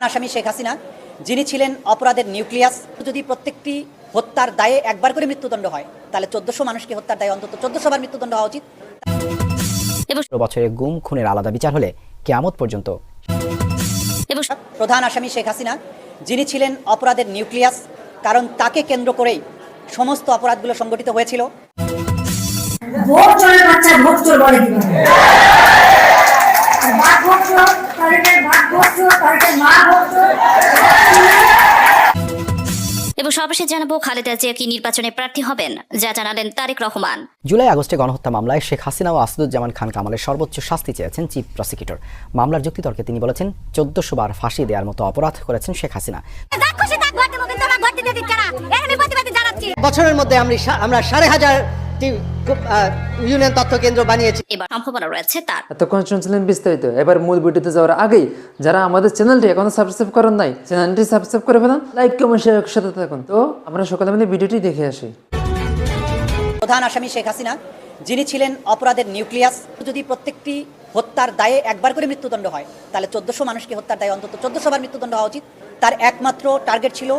আসামি শেখ হাসিনা যিনি ছিলেন অপরাধের নিউক্লিয়াস যদি প্রত্যেকটি হত্যার দায়ে একবার করে মৃত্যুদণ্ড হয় তাহলে চোদ্দশো মানুষকে হত্যার দায়ে অন্তত চোদ্দশো বার মৃত্যুদণ্ড হওয়া উচিত। ষোলো বছরে গুম খুনের আলাদা বিচার হলে কেয়ামত পর্যন্ত। এবং প্রধান আসামি শেখ হাসিনা যিনি ছিলেন অপরাধের নিউক্লিয়াস কারণ তাকে কেন্দ্র করেই সমস্ত অপরাধগুলো সংগঠিত হয়েছিল। ভোট চোরের বাচ্চা ভোট চোর বলে কীভাবে মা এবং সর্বশেষ জানাব খালেদা জিয়া কি নির্বাচনে প্রার্থী হবেন যা জানালেন তারেক রহমান। জুলাই আগস্টে গণহত্যা মামলায় শেখ হাসিনা ও আসাদুজ্জামান খান কামালের সর্বোচ্চ শাস্তি চেয়েছেন চিফ প্রসিকিউটর। মামলার যুক্তিতর্কে তিনি বলেছেন চোদ্দশো বার ফাঁসি দেওয়ার মতো অপরাধ করেছেন শেখ হাসিনা। বছরের মধ্যে আমরা সাড়ে হাজারটি আহ, ইউনিয়ন তথ্য কেন্দ্র বানিয়েছি। এবার সম্ভাবনা রয়েছে তার। এতক্ষণ শুনছিলেন বিস্তারিত। এবার মূল ভিডিওতে যাওয়ার আগেই যারা আমাদের চ্যানেলটি এখনও সাবস্ক্রাইব করেন নাই চ্যানেলটি সাবস্ক্রাইব করে ফেলেন লাইক কমেন্ট শেয়ার সাথে থাকুন। তো আমরা সকালে মিলে ভিডিওটি দেখে আসি। প্রধান আসামি শেখ হাসিনা যিনি ছিলেন অপরাধের নিউক্লিয়াস যদি প্রত্যেকটি হত্যার দায়ে একবার করে মৃত্যুদণ্ড হয় তাহলে চোদ্দশো মানুষকে হত্যার দায়ে অন্তত চোদ্দশো বার মৃত্যুদণ্ড হওয়া উচিত। তার একমাত্র টার্গেট ছিল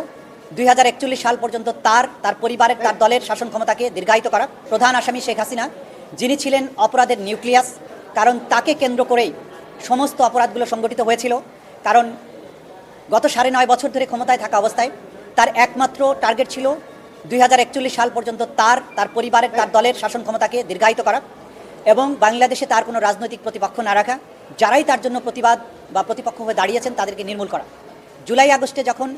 দুই হাজার একচল্লিশ সাল পর্যন্ত তার তার পরিবারের, তার দলের শাসন ক্ষমতাকে দীর্ঘায়িত করা প্রধান আসামি শেখ হাসিনা। যিনি ছিলেন অপরাধের নিউক্লিয়াস, কারণ তাকে কেন্দ্র করেই সমস্ত অপরাধগুলো সংগঠিত হয়েছিল। কারণ গত সাড়ে নয় বছর ধরে ক্ষমতায় থাকা অবস্থায় তার একমাত্র টার্গেট ছিল দুই হাজার একচল্লিশ সাল পর্যন্ত তার তার পরিবারের, তার দলের শাসন ক্ষমতাকে দীর্ঘায়িত করা এবং বাংলাদেশে তার কোনো রাজনৈতিক প্রতিপক্ষ না রাখা, যারাই তার জন্য প্রতিবাদ বা প্রতিপক্ষ হয়ে দাঁড়িয়েছেন তাদেরকে নির্মূল করা। জুলাই আগস্টে যখন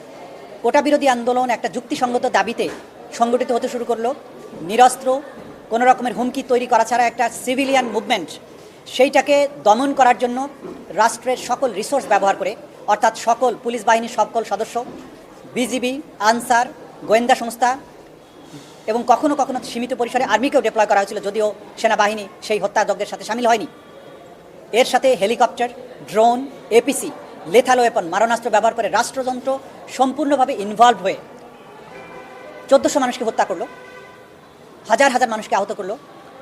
কোটা বিরোধী আন্দোলন একটা যুক্তিসঙ্গত দাবিতে সংগঠিত হতে শুরু করল। নিরস্ত্র, কোনো রকমের হুমকি তৈরি করা ছাড়া একটা সিভিলিয়ান মুভমেন্ট, সেইটাকে দমন করার জন্য রাষ্ট্রের সকল রিসোর্স ব্যবহার করে, অর্থাৎ সকল পুলিশ বাহিনীর সকল সদস্য, বিজিবি, আনসার, গোয়েন্দা সংস্থা এবং কখনো কখনো সীমিত পরিসরে আর্মিকেও ডিপ্লয় করা হয়েছিল, যদিও সেনাবাহিনী সেই হত্যাযজ্ঞের সাথে সামিল হয়নি। এর সাথে helicopter, drone, APC, lethal weapon মারণাস্ত্র ব্যবহার করে রাষ্ট্রযন্ত্র সম্পূর্ণভাবে ইনভলভ হয়ে চোদ্দোশো মানুষকে হত্যা করল হাজার হাজার মানুষকে আহত করল।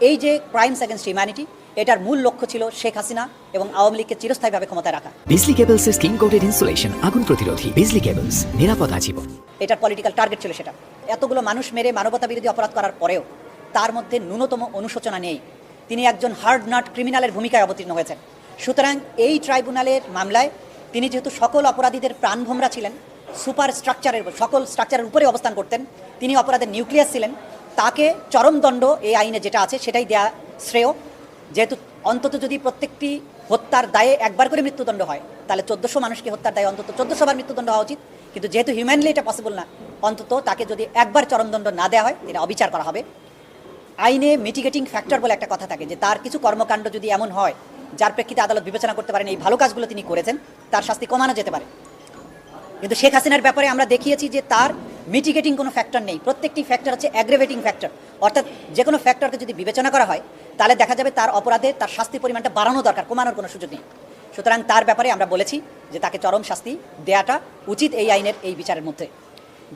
এই যে ক্রাইমস অ্যাগেন্স্ট হিউম্যানিটি এটার মূল লক্ষ্য ছিল শেখ হাসিনা এবং আওয়ামী লীগকে চিরস্থায়ীভাবে ক্ষমতায় রাখা। বিজলি কেবলসের স্কিন কোটেড ইনসুলেশন আগুন প্রতিরোধী। বিজলি কেবলস নিরাপদ আজীবন। এটার পলিটিক্যাল টার্গেট ছিল সেটা। এতগুলো মানুষ মেরে মানবতা বিরোধী অপরাধ করার পরেও তার মধ্যে ন্যূনতম অনুশোচনা নেই। তিনি একজন হার্ড নাট ক্রিমিনালের ভূমিকায় অবতীর্ণ হয়েছেন। সুতরাং এই ট্রাইব্যুনালের মামলায় তিনি যেহেতু সকল অপরাধীদের প্রাণভোমরা ছিলেন সুপার স্ট্রাকচারের, সকল স্ট্রাকচারের উপরে অবস্থান করতেন। তিনি অপরাধের নিউক্লিয়াস ছিলেন। তাকে চরম দণ্ড এই আইনে যেটা আছে সেটাই দেয়া শ্রেয়। যেহেতু অন্তত যদি প্রত্যেকটি হত্যার দায়ে একবার করে মৃত্যুদণ্ড হয়, তাহলে চোদ্দশো মানুষকে হত্যার দায়ে অন্তত চোদ্দশো বার মৃত্যুদণ্ড হওয়া উচিত। কিন্তু যেহেতু হিউম্যানলি এটা পসিবল না, অন্তত তাকে যদি একবার চরমদণ্ড না দেওয়া হয়, এটা অবিচার করা হবে। আইনে মিটিগেটিং ফ্যাক্টর বলে একটা কথা থাকে যে তার কিছু কর্মকাণ্ড যদি এমন হয়, যার প্রেক্ষিতে আদালত বিবেচনা করতে পারেন এই ভালো কাজগুলো তিনি করেছেন, তার শাস্তি কমানো যেতে পারে। কিন্তু শেখ হাসিনার ব্যাপারে আমরা দেখিয়েছি যে তার মিটিগেটিং কোনো ফ্যাক্টর নেই। প্রত্যেকটি ফ্যাক্টর হচ্ছে অ্যাগ্রেভেটিং ফ্যাক্টর অর্থাৎ যে কোনো ফ্যাক্টরকে যদি বিবেচনা করা হয়, তাহলে দেখা যাবে তার অপরাধে তার শাস্তির পরিমাণটা বাড়ানো দরকার, কমানোর কোনো সুযোগ নেই। সুতরাং তার ব্যাপারে আমরা বলেছি যে তাকে চরম শাস্তি দেয়াটা উচিত এই আইনের, এই বিচারের মধ্যে।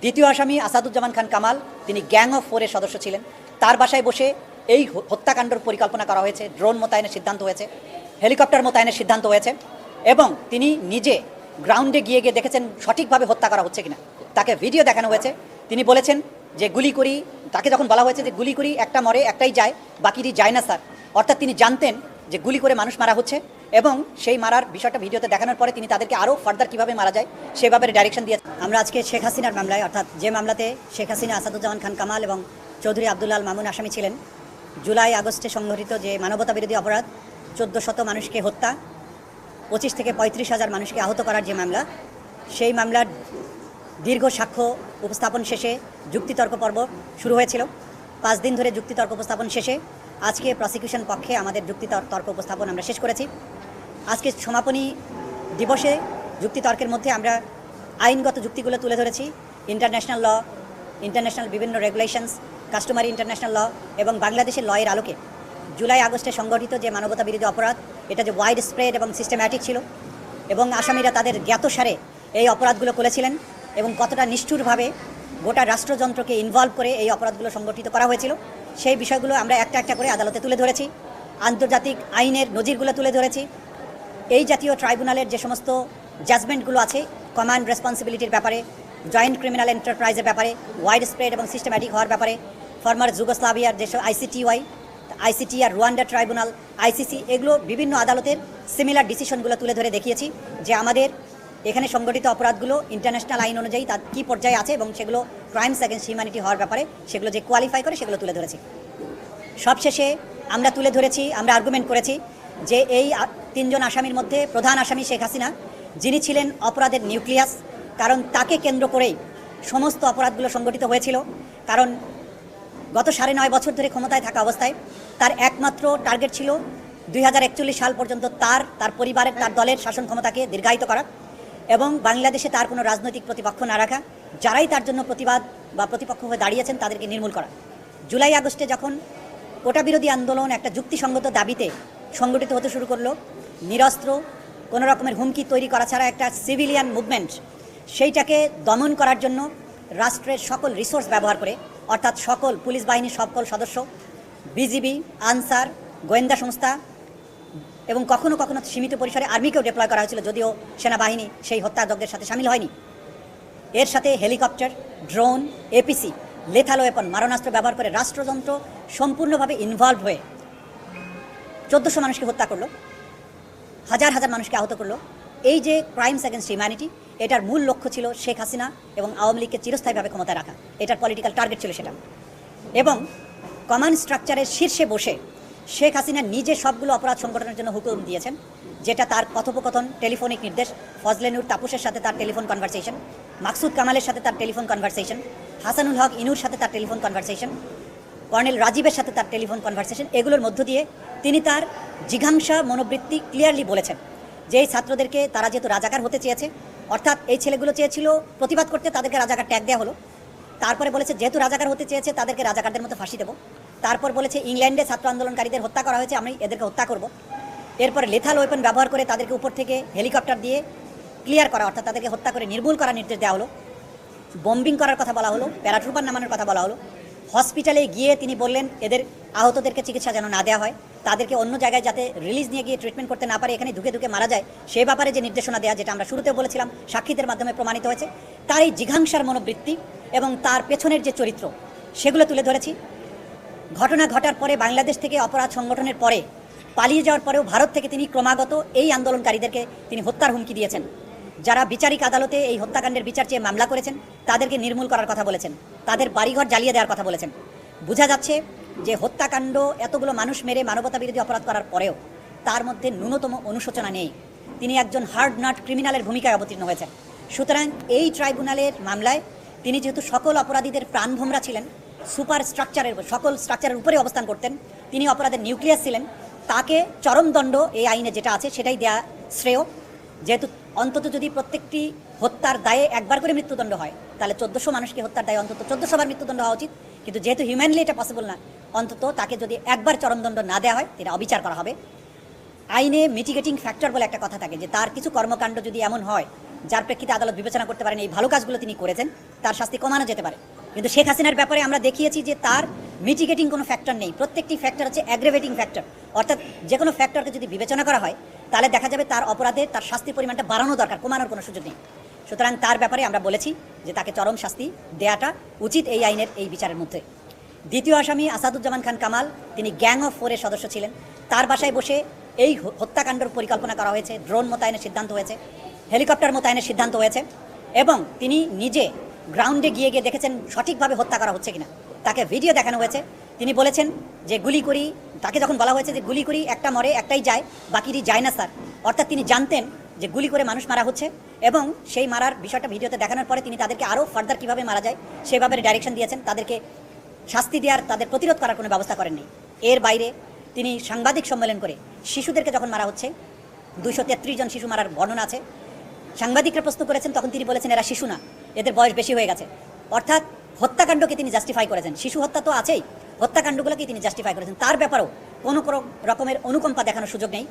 দ্বিতীয় আসামি আসাদুজ্জামান খান কামাল, তিনি গ্যাং অফ ফোরের সদস্য ছিলেন। তার বাসায় বসে এই হত্যাকাণ্ডের পরিকল্পনা করা হয়েছে, ড্রোন মোতায়েনের সিদ্ধান্ত হয়েছে, হেলিকপ্টার মোতায়েনের সিদ্ধান্ত হয়েছে এবং তিনি নিজে গ্রাউন্ডে গিয়ে গিয়ে দেখেছেন সঠিকভাবে হত্যা করা হচ্ছে কিনা। তাকে ভিডিও দেখানো হয়েছে। তিনি বলেছেন যে গুলি করি, তাকে যখন বলা হয়েছে যে গুলি করি, একটা মরে, একটাই যায়, বাকিটি যায় না স্যার। অর্থাৎ তিনি জানতেন যে গুলি করে মানুষ মারা হচ্ছে এবং সেই মারার বিষয়টা ভিডিওতে দেখানোর পরে তিনি তাদেরকে আরও ফার্দার কীভাবে মারা যায়, সেভাবে ডাইরেকশন দিয়েছে আমরা আজকে শেখ হাসিনার মামলায়, অর্থাৎ যে মামলাতে শেখ হাসিনা, আসাদুজ্জামান খান কামাল এবং চৌধুরী আবদুল্লাল মামুন আসামি ছিলেন, জুলাই আগস্টে সংঘটিত যে মানবতা বিরোধী অপরাধ, চোদ্দ শত মানুষকে হত্যা পঁচিশ থেকে পঁয়ত্রিশ হাজার মানুষকে আহত করার যে মামলা, সেই মামলার দীর্ঘ সাক্ষ্য উপস্থাপন শেষে যুক্তিতর্ক পর্ব শুরু হয়েছিল। পাঁচ দিন ধরে যুক্তিতর্ক উপস্থাপন শেষে আজকে প্রসিকিউশন পক্ষে আমাদের যুক্তিতর্ক তর্ক উপস্থাপন আমরা শেষ করেছি। আজকে সমাপনী দিবসে যুক্তিতর্কের মধ্যে আমরা আইনগত যুক্তিগুলো তুলে ধরেছি। ইন্টারন্যাশনাল ল ইন্টারন্যাশনাল বিভিন্ন রেগুলেশনস কাস্টমারি ইন্টারন্যাশনাল ল এবং বাংলাদেশের লয়ের আলোকে জুলাই, আগস্টে সংগঠিত যে মানবতা বিরোধী অপরাধ, এটা যে ওয়াইড স্প্রেড এবং সিস্টেম্যাটিক ছিল, এবং আসামিরা তাদের জ্ঞাতসারে এই অপরাধগুলো করেছিলেন এবং কতটা নিষ্ঠুরভাবে গোটা রাষ্ট্রযন্ত্রকে ইনভলভ করে এই অপরাধগুলো সংগঠিত করা হয়েছিল, সেই বিষয়গুলো আমরা একটা একটা করে আদালতে তুলে ধরেছি, আন্তর্জাতিক আইনের নজিরগুলো তুলে ধরেছি, এই জাতীয় ট্রাইব্যুনালের যে সমস্ত জাজমেন্টগুলো আছে কমান্ড রেসপন্সিবিলিটির ব্যাপারে জয়েন্ট ক্রিমিনাল এন্টারপ্রাইজের ব্যাপারে ওয়াইড স্প্রেড এবং সিস্টেম্যাটিক হওয়ার ব্যাপারে ফর্মার যুগোস্লাভিয়ার যেসব আইসিটিওয়াই আইসিটি আর রুয়ান্ডা ট্রাইব্যুনাল, আইসিসি, এগুলো বিভিন্ন আদালতের সিমিলার ডিসিশনগুলো তুলে ধরে দেখিয়েছি যে আমাদের এখানে সংগঠিত অপরাধগুলো ইন্টারন্যাশনাল আইন অনুযায়ী তার কী পর্যায়ে আছে এবং সেগুলো ক্রাইমস অ্যাগেন্স্ট হিউম্যানিটি হওয়ার ব্যাপারে সেগুলো যে কোয়ালিফাই করে সেগুলো তুলে ধরেছি। সবশেষে আমরা তুলে ধরেছি, আমরা আর্গুমেন্ট করেছি যে এই তিনজন আসামির মধ্যে প্রধান আসামি শেখ হাসিনা, যিনি ছিলেন অপরাধের নিউক্লিয়াস কারণ তাকে কেন্দ্র করেই সমস্ত অপরাধগুলো সংগঠিত হয়েছিল। কারণ গত সাড়ে নয় বছর ধরে ক্ষমতায় থাকা অবস্থায় তার একমাত্র টার্গেট ছিল দুই হাজার একচল্লিশ সাল পর্যন্ত তার তার পরিবারের, তার দলের শাসন ক্ষমতাকে দীর্ঘায়িত করা এবং বাংলাদেশে তার কোনো রাজনৈতিক প্রতিপক্ষ না রাখা, যারাই তার জন্য প্রতিবাদ বা প্রতিপক্ষ হয়ে দাঁড়িয়েছেন তাদেরকে নির্মূল করা। জুলাই, আগস্টে যখন কোটা বিরোধী আন্দোলন একটা যুক্তিসঙ্গত দাবিতে সংগঠিত হতে শুরু করল, নিরস্ত্র, কোনো রকমের হুমকি তৈরি করা ছাড়া একটা সিভিলিয়ান মুভমেন্ট, সেইটাকে দমন করার জন্য রাষ্ট্রের সকল রিসোর্স ব্যবহার করে, অর্থাৎ সকল পুলিশ বাহিনীর সকল সদস্য বিজিবি, আনসার, গোয়েন্দা সংস্থা এবং কখনো কখনো সীমিত পরিসরে আর্মিকেও ডিপ্লয় করা হয়েছিল, যদিও সেনাবাহিনী সেই হত্যাযজ্ঞের সাথে সামিল হয়নি। এর সাথে helicopter, drone APC lethal weapon মারণাস্ত্র ব্যবহার করে রাষ্ট্রযন্ত্র সম্পূর্ণভাবে ইনভলভ হয়ে চোদ্দোশো মানুষকে হত্যা করল, হাজার হাজার মানুষকে আহত করল। এই যে ক্রাইমস অ্যাগেন্স্ট হিউম্যানিটি এটার মূল লক্ষ্য ছিল শেখ হাসিনা এবং আওয়ামী লীগকে চিরস্থায়ীভাবে ক্ষমতায় রাখা। এটার পলিটিক্যাল টার্গেট ছিল সেটা। এবং কমান্ড স্ট্রাকচারের শীর্ষে বসে শেখ হাসিনা নিজে সবগুলো অপরাধ সংগঠনের জন্য হুকুম দিয়েছেন, যেটা তার কথোপকথন, টেলিফোনিক নির্দেশ, ফজলেনুর তাপুসের সাথে তার টেলিফোন কনভারসেশন মাকসুদ কামালের সাথে তার টেলিফোন কনভারসেশন হাসানুল হক ইনুর সাথে তার টেলিফোন কনভারসেশন কর্নেল রাজীবের সাথে তার টেলিফোন কনভারসেশন এগুলোর মধ্য দিয়ে তিনি তার জিঘাংসা মনোবৃত্তি ক্লিয়ারলি বলেছেন যে এই ছাত্রদেরকে তারা যেহেতু রাজাকার হতে চেয়েছে, অর্থাৎ এই ছেলেগুলো চেয়েছিল প্রতিবাদ করতে তাদেরকে রাজাকার ট্যাগ দেওয়া হলো তারপরে বলেছে, যেহেতু রাজাকার হতে চেয়েছে, তাদেরকে রাজাকারদের মতো ফাঁসি দেবো। তারপর বলেছে, ইংল্যান্ডে ছাত্র আন্দোলনকারীদের হত্যা করা হয়েছে, আমি এদেরকে হত্যা করব। এরপরে লেথাল ওয়েপন ব্যবহার করে তাদেরকে উপর থেকে হেলিকপ্টার দিয়ে ক্লিয়ার করা, অর্থাৎ তাদেরকে হত্যা করে নির্মূল করার নির্দেশ দেওয়া হলো। বম্বিং করার কথা বলা হলো, প্যারাট্রুপার নামানোর কথা বলা হলো। হসপিটালে গিয়ে তিনি বললেন, এদের আহতদেরকে চিকিৎসা যেন না দেওয়া হয়। তাদেরকে অন্য জায়গায় যাতে রিলিজ নিয়ে গিয়ে ট্রিটমেন্ট করতে না পারে, এখানে ধুকে ধুকে মারা যায়, সে ব্যাপারে যে নির্দেশনা দেওয়া যেটা আমরা শুরুতে বলেছিলাম, সাক্ষীদের মাধ্যমে প্রমাণিত হয়েছে তার এই জিঘাংসার মনোবৃত্তি এবং তার পেছনের যে চরিত্র, সেগুলো তুলে ধরেছি। ঘটনা ঘটার পরে বাংলাদেশ থেকে অপরাধ সংগঠনের পরে পালিয়ে যাওয়ার পরেও ভারত থেকে তিনি ক্রমাগত এই আন্দোলনকারীদেরকে তিনি হত্যার হুমকি দিয়েছেন। যারা বিচারিক আদালতে এই হত্যাকাণ্ডের বিচার চেয়ে মামলা করেছেন, তাদেরকে নির্মূল করার কথা বলেছেন, তাদের বাড়িঘর জ্বালিয়ে দেওয়ার কথা বলেছেন। বোঝা যাচ্ছে যে হত্যাকাণ্ড এতগুলো মানুষ মেরে মানবতা বিরোধী অপরাধ করার পরেও তার মধ্যে ন্যূনতম অনুশোচনা নেই। তিনি একজন হার্ড নাট ক্রিমিনালের ভূমিকায় অবতীর্ণ হয়েছেন। সুতরাং এই ট্রাইব্যুনালের মামলায় তিনি যেহেতু সকল অপরাধীদের প্রাণভোমরা ছিলেন, সুপার স্ট্রাকচারের, সকল স্ট্রাকচারের উপরে অবস্থান করতেন, তিনি অপরাধের নিউক্লিয়াস ছিলেন, তাকে চরমদণ্ড এই আইনে যেটা আছে সেটাই দেয়া শ্রেয়। যেহেতু অন্তত যদি প্রত্যেকটি হত্যার দায়ে একবার করে মৃত্যুদণ্ড হয়, তাহলে চোদ্দোশো মানুষকে হত্যার দায়ে অন্তত চোদ্দোশো বার মৃত্যুদণ্ড হওয়া উচিত। কিন্তু যেহেতু হিউম্যানলি এটা পসিবল না, অন্তত তাকে যদি একবার চরমদণ্ড না দেওয়া হয় এটা অবিচার করা হবে। আইনে মিটিগেটিং ফ্যাক্টর বলে একটা কথা থাকে যে তার কিছু কর্মকাণ্ড যদি এমন হয় যার প্রেক্ষিতে আদালত বিবেচনা করতে পারেন এই ভালো কাজগুলো তিনি করেছেন, তার শাস্তি কমানো যেতে পারে। কিন্তু শেখ হাসিনার ব্যাপারে আমরা দেখিয়েছি যে তার মিটিগেটিং কোনো ফ্যাক্টর নেই। প্রত্যেকটি ফ্যাক্টর হচ্ছে অ্যাগ্রেভেটিং ফ্যাক্টর অর্থাৎ যে কোনো ফ্যাক্টরকে যদি বিবেচনা করা হয়, তাহলে দেখা যাবে তার অপরাধে তার শাস্তির পরিমাণটা বাড়ানো দরকার, কমানোর কোনো সুযোগ নেই। সুতরাং তার ব্যাপারে আমরা বলেছি যে তাকে চরম শাস্তি দেয়াটা উচিত এই আইনের, এই বিচারের মধ্যে। দ্বিতীয় আসামি আসাদুজ্জামান খান কামাল, তিনি গ্যাং অফ ফোরের সদস্য ছিলেন। তার বাসায় বসে এই হত্যাকাণ্ডের পরিকল্পনা করা হয়েছে, ড্রোন মোতায়েনের সিদ্ধান্ত হয়েছে। হেলিকপ্টার মোতায়েনের সিদ্ধান্ত হয়েছে এবং তিনি নিজে গ্রাউন্ডে গিয়ে গিয়ে দেখেছেন সঠিকভাবে হত্যা করা হচ্ছে কিনা। তাকে ভিডিও দেখানো হয়েছে। তিনি বলেছেন যে গুলি করি, তাকে যখন বলা হয়েছে যে গুলি করি, একটা মরে, একটাই যায়, বাকিটি যায় না স্যার। অর্থাৎ তিনি জানতেন যে গুলি করে মানুষ মারা হচ্ছে এবং সেই মারার বিষয়টা ভিডিওতে দেখানোর পরে তিনি তাদেরকে আরও ফার্দার কীভাবে মারা যায় সেভাবে ডাইরেকশন দিয়েছেন। তাদেরকে শাস্তি দেওয়ার, তাদের প্রতিরোধ করার কোনো ব্যবস্থা করেননি। এর বাইরে তিনি সাংবাদিক সম্মেলন করে শিশুদেরকে যখন মারা হচ্ছে, দুইশো তেত্রিশ জন শিশু মারার বর্ণনা আছে। সাংবাদিকরা প্রশ্ন করেছেন, তখন তিনি বলেছেন, এরা শিশু না, এদের বয়স বেশি হয়ে গেছে। অর্থাৎ হত্যাকাণ্ডকে তিনি জাস্টিফাই করেছেন। শিশু হত্যা তো আছেই, হত্যাকাণ্ডগুলোকে তিনি জাস্টিফাই করেছেন। তার ব্যাপারেও কোনো কোনো রকমের অনুকম্পা দেখানোর সুযোগ নেই।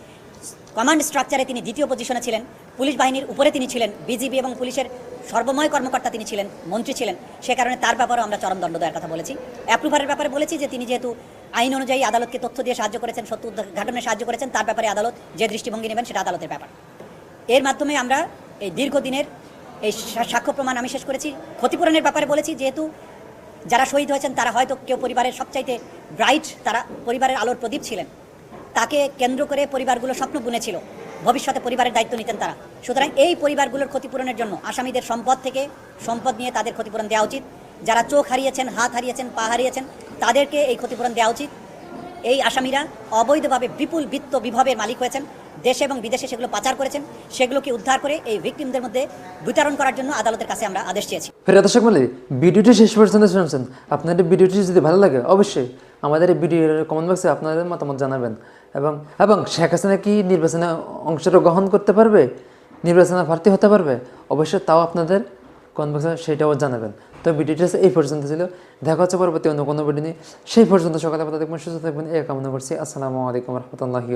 কমান্ড স্ট্রাকচারে তিনি দ্বিতীয় পজিশনে ছিলেন, পুলিশ বাহিনীর উপরে তিনি ছিলেন, বিজিবি এবং পুলিশের সর্বময় কর্মকর্তা তিনি ছিলেন, মন্ত্রী ছিলেন। সে কারণে তার ব্যাপারেও আমরা চরম দণ্ড দেওয়ার কথা বলেছি। অ্যাপ্রুভারের ব্যাপারে বলেছি যে, তিনি যেহেতু আইন অনুযায়ী আদালতকে তথ্য দিয়ে সাহায্য করেছেন, সত্য উদ্ঘাটনে সাহায্য করেছেন, তার ব্যাপারে আদালত যে দৃষ্টিভঙ্গি নেবেন সেটা আদালতের ব্যাপার। এর মাধ্যমে আমরা এই দীর্ঘদিনের এই সাক্ষ্য প্রমাণ আমি শেষ করেছি। ক্ষতিপূরণের ব্যাপারে বলেছি, যেহেতু যারা শহীদ হয়েছেন, তারা হয়তো কেউ পরিবারের সবচাইতে ব্রাইট তারা পরিবারের আলোর প্রদীপ ছিলেন। তাকে কেন্দ্র করে পরিবারগুলো স্বপ্ন বুনেছিল। ভবিষ্যতে পরিবারের দায়িত্ব নিতেন তারা। সুতরাং এই পরিবারগুলোর ক্ষতিপূরণের জন্য আসামিদের সম্পদ থেকে সম্পদ নিয়ে তাদের ক্ষতিপূরণ দেওয়া উচিত। যারা চোখ হারিয়েছেন, হাত হারিয়েছেন, পা হারিয়েছেন, তাদেরকে এই ক্ষতিপূরণ দেওয়া উচিত। এই আসামিরা অবৈধভাবে বিপুল বিত্ত বিভবের মালিক হয়েছেন। দেশে এবং বিদেশে সেগুলো পাচার করেছেন, সেগুলোকে উদ্ধার করে এই ভিকটিমদের মধ্যে বিতরণ করার জন্য আদালতের কাছে আমরা আদেশ চেয়েছি। ফের দর্শক মন্ডলী ভিডিওটি শেষ পর্যন্ত শুনছেন। আপনাদের ভিডিওটি যদি ভালো লাগে, অবশ্যই আমাদের এই ভিডিওর কমেন্ট বক্সে আপনাদের মতামত জানাবেন। এবং এবং শেখ হাসিনা কি নির্বাচনে অংশগ্রহণ করতে পারবে? নির্বাচনে প্রার্থী হতে পারবে? অবশ্যই তাও আপনাদের কমেন্ট বক্সে সেটাও জানাবেন। তো ভিডিওটি এই পর্যন্ত ছিল। দেখা হচ্ছে পরবর্তী অন্য কোনো ভিডিও নিয়ে। সেই পর্যন্ত সকালে দেখবেন সুস্থ থাকবেন। এই কামনা করছি। আসসালামু আলাইকুম রহমতুল্লাহি